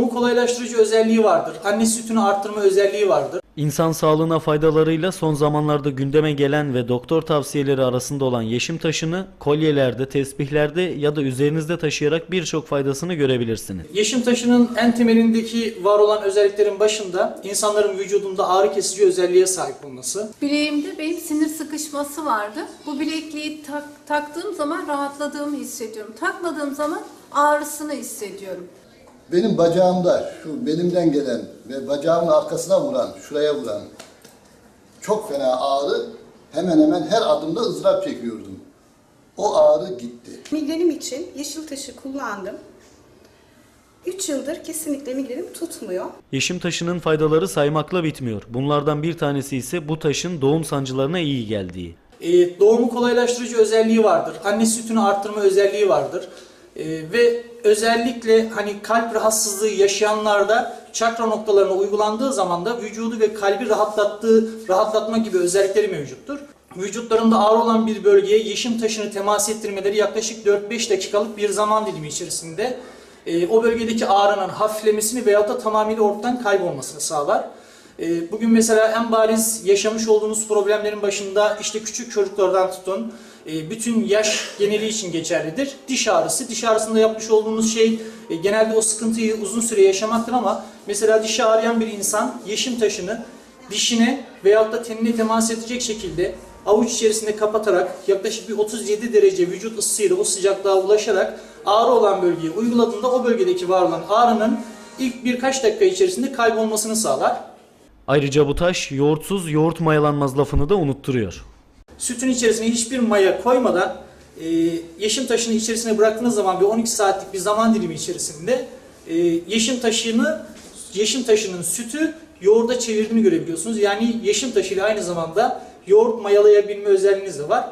doğumu kolaylaştırıcı özelliği vardır. Anne sütünü arttırma özelliği vardır. İnsan sağlığına faydalarıyla son zamanlarda gündeme gelen ve doktor tavsiyeleri arasında olan yeşim taşını kolyelerde, tesbihlerde ya da üzerinizde taşıyarak birçok faydasını görebilirsiniz. Yeşim taşının en temelindeki var olan özelliklerin başında insanların vücudunda ağrı kesici özelliğe sahip olması. Bileğimde benim sinir sıkışması vardı. Bu bilekliği tak, taktığım zaman rahatladığımı hissediyorum. Takmadığım zaman ağrısını hissediyorum. Benim bacağımda şu belimden gelen ve bacağımın arkasına vuran, şuraya vuran çok fena ağrı hemen hemen her adımda ızdırap çekiyordum. O ağrı gitti. Migrenim için yeşil taşı kullandım. 3 yıldır kesinlikle migrenim tutmuyor. Yeşim taşının faydaları saymakla bitmiyor. Bunlardan bir tanesi ise bu taşın doğum sancılarına iyi geldiği. Ee, doğumu kolaylaştırıcı özelliği vardır. Anne sütünü arttırma özelliği vardır. Ee, ve özellikle hani kalp rahatsızlığı yaşayanlarda çakra noktalarına uygulandığı zaman da vücudu ve kalbi rahatlattığı, rahatlatma gibi özellikleri mevcuttur. Vücutlarında ağrı olan bir bölgeye yeşim taşını temas ettirmeleri yaklaşık 4-5 dakikalık bir zaman dilimi içerisinde e, o bölgedeki ağrının hafiflemesini veyahut da tamamıyla ortadan kaybolmasını sağlar. E, Bugün mesela en bariz yaşamış olduğunuz problemlerin başında işte küçük çocuklardan tutun, e, bütün yaş geneli için geçerlidir. Diş ağrısı, diş ağrısında yapmış olduğunuz şey e, genelde o sıkıntıyı uzun süre yaşamaktır ama mesela dişi ağrıyan bir insan yeşim taşını dişine veyahut da tenine temas edecek şekilde avuç içerisinde kapatarak yaklaşık bir 37 derece vücut ısısıyla o sıcaklığa ulaşarak ağrı olan bölgeye uyguladığında o bölgedeki var olan ağrının ilk birkaç dakika içerisinde kaybolmasını sağlar. Ayrıca bu taş yoğurtsuz yoğurt mayalanmaz lafını da unutturuyor. Sütün içerisine hiçbir maya koymadan e, yeşim taşını içerisine bıraktığınız zaman bir 12 saatlik bir zaman dilimi içerisinde e, yeşim taşını yeşim taşının sütü yoğurda çevirdiğini görebiliyorsunuz. Yani yeşim taşı ile aynı zamanda yoğurt mayalayabilme özelliğiniz de var.